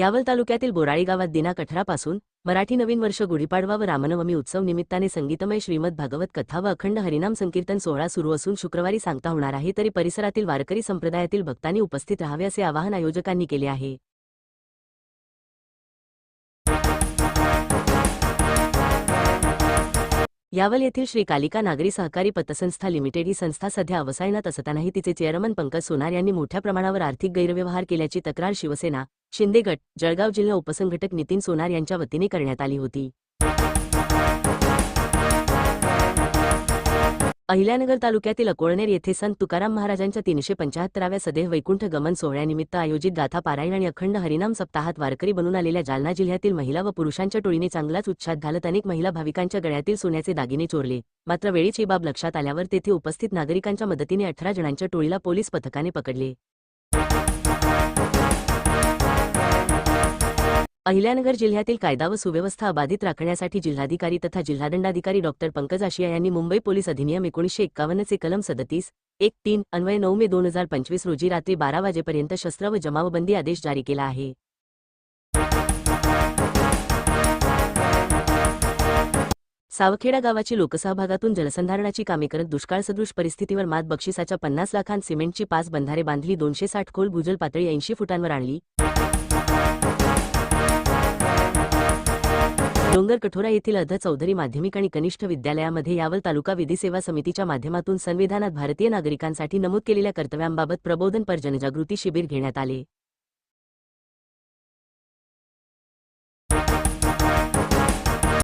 यावल तालुक्यातील बोराळी गावात दिना कठरापासून मराठी नवीन वर्ष गुढीपाडवा व रामनवमी उत्सव निमित्ताने संगीतमय श्रीमद भागवत कथा व अखंड हरिनाम संकीर्तन सोहळा सुरू असून शुक्रवारी सांगता होणार आहे तरी परिसरातील वारकरी संप्रदायातील भक्तांनी उपस्थित राहावे असे आवाहन आयोजकांनी केले आहे. यावल येथील श्री कालिका नागरी सहकारी पतसंस्था लिमिटेड ही संस्था सध्या अवसायनात असतानाही तिचे चेअरमन पंकज सोनार यांनी मोठ्या प्रमाणावर आर्थिक गैरव्यवहार केल्याची तक्रार शिवसेना शिंदे गट जळगाव जिल्हा उपसंघटक नितीन सोनार यांच्या वतीने करण्यात आली होती. अहिल्यानगर तालुक्यातील अकोळनेर येथे संत तुकाराम महाराजांच्या तीनशे पंचाहत्तराव्या सदेह वैकुंठ गमन सोहळ्यानिमित्त आयोजित गाथा पारायण आणि अखंड हरिनाम सप्ताहात वारकरी बनून आलेल्या जालना जिल्ह्यातील महिला व पुरुषांच्या टोळीने चांगलाच उच्छाद घालत अनेक महिला भाविकांच्या गळ्यातील सोन्याचे दागिने चोरले. मात्र वेळीच ही बाब लक्षात आल्यावर तेथे उपस्थित नागरिकांच्या मदतीने अठरा जणांच्या टोळीला पोलीस पथकाने पकडले. अहिल्यानगर जिल्ह्यातील कायदा व सुव्यवस्था अबाधित राखण्यासाठी जिल्हाधिकारी तथा जिल्हादंडाधिकारी डॉक्टर पंकज आशिया यांनी मुंबई पोलीस अधिनियम एकोणीसशे एक्कावन्नचे कलम सदतीस एक तीन अन्वय नऊ मे दोन हजार पंचवीस रोजी रात्री बारा वाजेपर्यंत शस्त्र व जमावबंदी आदेश जारी केला आहे. सावखेडा गावाची लोकसभा भागातून जलसंधारणाची कामे करत दुष्काळसदृश परिस्थितीवर मात बक्षिसाच्या पन्नास लाखांत सिमेंटची पाच बंधारे बांधली दोनशे साठ खोल भूजल पातळी ऐंशी फुटांवर आणली. डोंगर कठोरा येथील अध चौधरी माध्यमिक आणि कनिष्ठ विद्यालयामध्ये यावल तालुका विधी सेवा समितीच्या माध्यमातून संविधानात भारतीय नागरिकांसाठी नमूद केलेल्या कर्तव्यांबाबत प्रबोधनपर जनजागृती शिबिर घेण्यात आले.